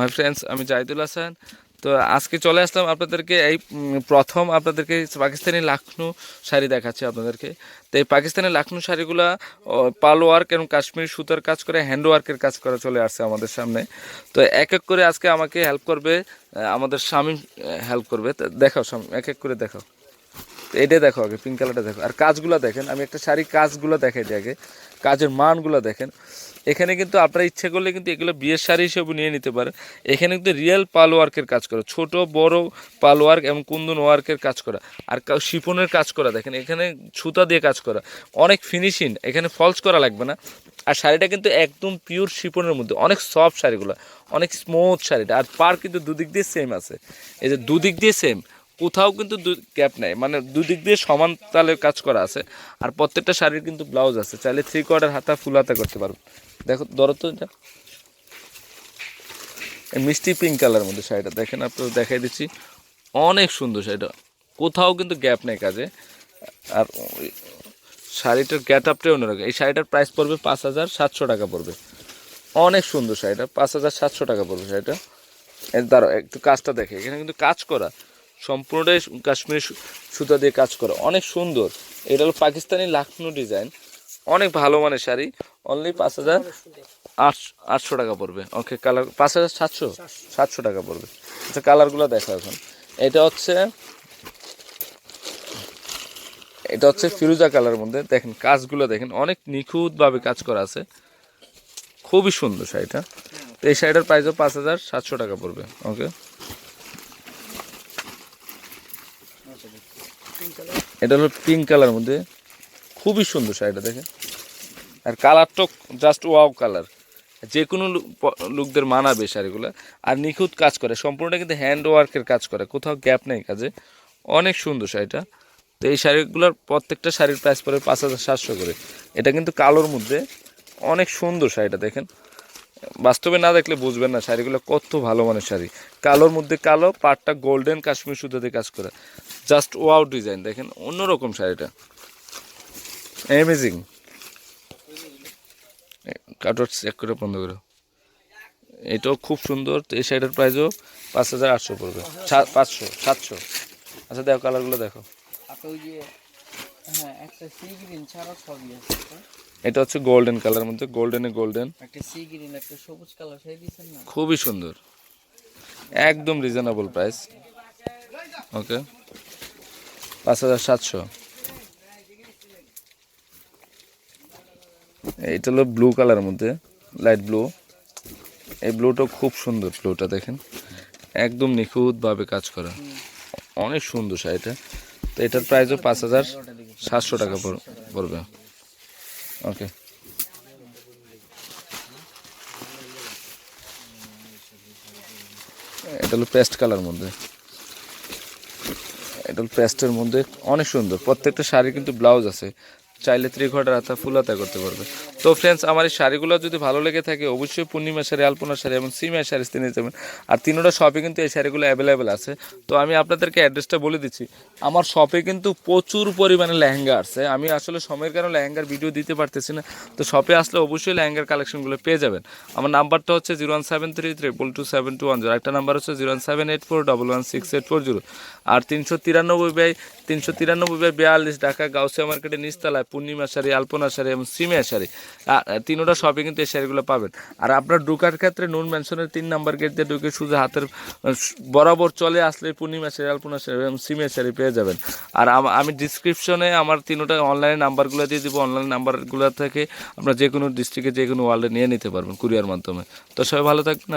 Hi friends আমি জাহিদুল হাসান। তো আজকে চলে আসলাম আপনাদেরকে এই প্রথম আপনাদেরকে পাকিস্তানি লাখনু শাড়ি দেখাচ্ছি আপনাদেরকে। তো এই পাকিস্তানি লাখনু শাড়িগুলা পাল ওয়ার্ক এবং কাশ্মীর সুতার কাজ করে হ্যান্ড ওয়ার্কের কাজ করা চলে আসছে আমাদের সামনে। তো এক এক করে আজকে আমাকে হেল্প করবে আমাদের স্বামী হেল্প করবে। দেখাও স্বামী, এক এক করে দেখাও। এটা দেখো আগে পিঙ্ক কালারটা দেখো। আর কাজগুলো দেখেন, আমি একটা শাড়ি কাজগুলো দেখাই আগে। কাজের মানগুলো দেখেন। এখানে কিন্তু আপনারা ইচ্ছে করলে কিন্তু এগুলো বিয়ের শাড়ি হিসেবে নিয়ে নিতে পারেন। এখানে কিন্তু রিয়েল পাল ওয়ার্কের কাজ করা, ছোট, বড় পাল ওয়ার্ক এবং কুন্দন ওয়ার্কের কাজ করা। আর শিপনের কাজ করা, দেখেন, এখানে সুতা দিয়ে কাজ করা। অনেক ফিনিশিং এখানে ফলস করা লাগবে না। আর শাড়িটা কিন্তু একদম পিওর শিপনের মধ্যে, অনেক সফট শাড়িগুলো, অনেক স্মুথ শাড়িটা। আর পার কিন্তু দুদিক দিয়ে সেম আছে। এই যে দুদিক দিয়ে সেম কোথাও কিন্তু গ্যাপ নেই। মানে দুদিক দিয়ে সমান তালে কাজ করা আছে। আর প্রত্যেকটা শাড়ির কিন্তু ব্লাউজ আছে। চাইলে থ্রি কোয়ার্টার হাতা ফুল হাতা করতে পারবেন দেখো, ধরো তো এটা। মিষ্টি পিঙ্ক কালার মধ্যে শাড়িটা। দেখেন আপনার দেখাই দিচ্ছি। অনেক সুন্দর শাড়িটা। কোথাও কিন্তু গ্যাপ নেই কাজে। আর শাড়িটার গ্যাট আপটাই অন্যরকম। এই শাড়িটার প্রাইস পড়বে পাঁচ হাজার সাতশো টাকা পড়বে। অনেক সুন্দর শাড়িটা। পাঁচ হাজার সাতশো টাকা পড়বে শাড়িটা। দাঁড়াও, একটু কাজটা দেখে। এখানে কিন্তু কাজ করা। সম্পূর্ণটাই কাশ্মীরি সুতা দিয়ে কাজ করা। অনেক সুন্দর। এটা হলো পাকিস্তানি লাখনৌ ডিজাইন। অনেক ভালো মানের শাড়ি। অনলি পাঁচ হাজার আটশো আটশো টাকা পড়বে। ওকে কালার পাঁচ হাজার সাতশো? সাতশো। টাকা পড়বে। আচ্ছা কালারগুলো দেখো এখন। এটা হচ্ছে এটা হচ্ছে ফিরোজা কালার মধ্যে। দেখেন কাজগুলো দেখেন অনেক নিখুঁতভাবে কাজ করা আছে। খুবই সুন্দর শাড়িটা। তো এই শাড়িটার প্রাইসও পাঁচ হাজার সাতশো টাকা পড়বে। ওকে এটা হলো পিঙ্ক কালার মধ্যে। খুবই সুন্দর শাড়িটা দেখে আর কালারটা জাস্ট ওয়াও কালার যে কোনো লোকদের মানাবে শাড়িগুলো। আর নিখুঁত কাজ করে, সম্পূর্ণটা কিন্তু হ্যান্ড ওয়ার্কের কাজ করে, কোথাও গ্যাপ নেই কাজে। অনেক সুন্দর শাড়িটা। তো এই শাড়িগুলোর প্রত্যেকটা শাড়ির প্রাইস পড়ে পাঁচ হাজার সাতশো করে। এটা কিন্তু কালোর মধ্যে অনেক সুন্দর শাড়িটা, দেখেন। বাস্তবে না দেখলে বুঝবেন না, শাড়িগুলো কত ভালো মানের শাড়ি। কালোর মধ্যে কালো, পাটটা গোল্ডেন কাশ্মীর সুতোতে কাজ করা। জাস্ট ওয়াও ডিজাইন দেখেন অন্যরকম শাড়িটা। অ্যামেজিং কাটর চেক করে বন্ধ করো। এটাও খুব সুন্দর এই শাড়িটার প্রাইসও পাঁচ হাজার আটশো পড়বে। পাঁচশো, সাতশো। আচ্ছা দেখো কালারগুলো দেখো। হ্যাঁ একটা সি গ্রিন ছাড়া সবই আছে। এটা হচ্ছে গোল্ডেন কালার মধ্যে গোল্ডেনে গোল্ডেন একটা সি গ্রিন একটা সবুজ কালার সেই দিয়েছেন না? খুবই সুন্দর। একদম রিজনেবল প্রাইস ওকে পাঁচ হাজার সাতশো। এইটা হলো ব্লু কালার মধ্যে লাইট ব্লু এই ব্লুটাও খুব সুন্দর ব্লুটা দেখেন। একদম নিখুঁতভাবে কাজ করা। অনেক সুন্দর শাড়িটা। তো এটার প্রাইসও পাঁচ হাজার সাতশো টাকা পড়- পড়বে। ওকে এটা হলো পেস্ট কালার মধ্যে। এটা হলো পেস্টের মধ্যে অনেক সুন্দর। প্রত্যেকটা শাড়ি কিন্তু ব্লাউজ আছে। চাইলে থ্রি হাতা ফুল হাতা করতে পারবে। তো ফ্রেন্ডস আমার এই শাড়িগুলো যদি ভালো লেগে থাকে, অবশ্যই পূর্ণিমা শাড়ি, আলপনা শাড়ি এবং সিমিয়া শাড়ি নিয়ে যাবেন। আর তিনোটা শপে কিন্তু এই শাড়িগুলো অ্যাভেলেবেল আছে। তো আমি আপনাদেরকে অ্যাড্রেসটা বলে দিচ্ছি। আমার শপে কিন্তু প্রচুর পরিমাণে লেহেঙ্গা আছে। আমি আসলে সময়ের কারণে লেহেঙ্গার ভিডিও দিতে পারতেছি না। তো শপে আসলে অবশ্যই লেহেঙ্গার কালেকশনগুলো পেয়ে যাবেন। আমার নাম্বারটা হচ্ছে zero one seven three triple two seven two one zero একটা নাম্বার হচ্ছে zero one seven eight four double one six eight four zero আর তিনশো তিরানব্বই বাই, তিনশো তিরানব্বই বাই বিয়াল্লিশ ঢাকা গাউসিয়া মার্কেটের নিচতলায় পূর্ণিমা শাড়ি, আলপনা শাড়ি এবং সিমিয়া শাড়ি। তিনোটা শপে কিন্তু এই শাড়িগুলো পাবেন। আর আপনার ঢুকার ক্ষেত্রে নুন ম্যানশনের তিন নাম্বার গেট দিয়ে ঢুকে শুধু হাতের বরাবর চলে আসলে পূর্ণিমা শাড়ি, আলপনা শাড়ি এবং সিমিয়া শাড়ি পেয়ে যাবেন। আর আমি ডিসক্রিপশনে আমার তিনোটা অনলাইনে নাম্বারগুলো দিয়ে দিব। অনলাইন নাম্বারগুলো থেকে আপনার যে কোনো ডিস্ট্রিক্টে যে কোনো ওয়ার্ল্ডে নিয়ে নিতে পারবেন কুরিয়ার মাধ্যমে। তো সবাই ভালো থাকবেন